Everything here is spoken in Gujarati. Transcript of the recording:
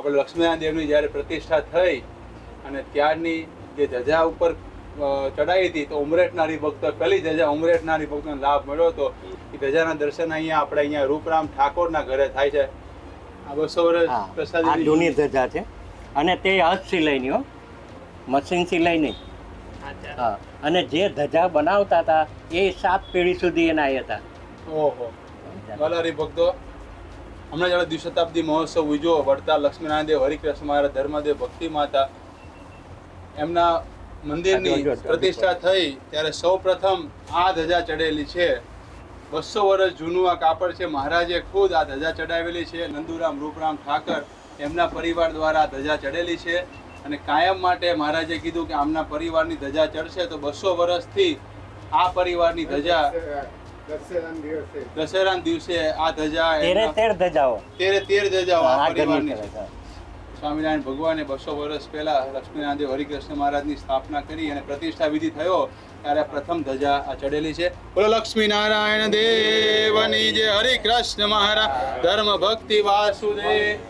આપણે લક્ષ્મીનારાયણ દેવની જ્યારે પ્રતિષ્ઠા થઈ અને ત્યારની જે ધજા ઉપર ચડાવી હતી તો ઉમરેટનારી ભક્તો પહેલી ધજા ઉમરેટનારી ભક્તોને લાભ મળ્યો હતો. એ ધજાના દર્શન અહીંયા આપણે અહીંયા રૂપરામ ઠાકોરના ઘરે થાય છે. આ બસો વર્ષ પ્રસાદ જૂની ધજા છે. અને તે હસ્ત સિલાઈની હો. મશીન સિલાઈ નહીં હા અને જે ધજા બનાવતા હતા એ સાત પેઢી સુધી એના હતા. ઓહો. ભક્તો હમણાં જ્યારે દ્વિશતાબ્દી મહોત્સવ ઉજવો વડતાલ લક્ષ્મીનારાયણ દેવ હરિકૃષ્ણ મહારાજ ધર્મદેવ ભક્તિ માતા એમના મંદિરની પ્રતિષ્ઠા થઈ ત્યારે સૌ પ્રથમ આ ધજા ચડેલી છે. બસો વર્ષ જૂનું આ કાપડ છે. મહારાજે ખુદ આ ધજા ચડાવેલી છે. નંદુરામ રૂપરામ ઠાકર એમના પરિવાર દ્વારા આ ધજા ચડેલી છે. અને કાયમ માટે મહારાજે કીધું કે આમના પરિવારની ધજા ચડશે. તો બસો વર્ષથી આ પરિવારની ધજા દશેરાના દિવસે. આ ધજા તેરે તેર ધજાઓ. તેરે તેર ધજાઓ આ પરિવારની છે સ્વામિનારાયણ ભગવાને બસો વર્ષ પહેલા લક્ષ્મીનારાયણ દેવ હરિકૃષ્ણ મહારાજની સ્થાપના કરી અને પ્રતિષ્ઠા વિધિ થયો ત્યારે પ્રથમ ધજા આ ચડેલી છે. બોલો લક્ષ્મીનારાયણ દેવની જે હરિકૃષ્ણ મહારાજ ધર્મ ભક્તિ વાસુદેવ.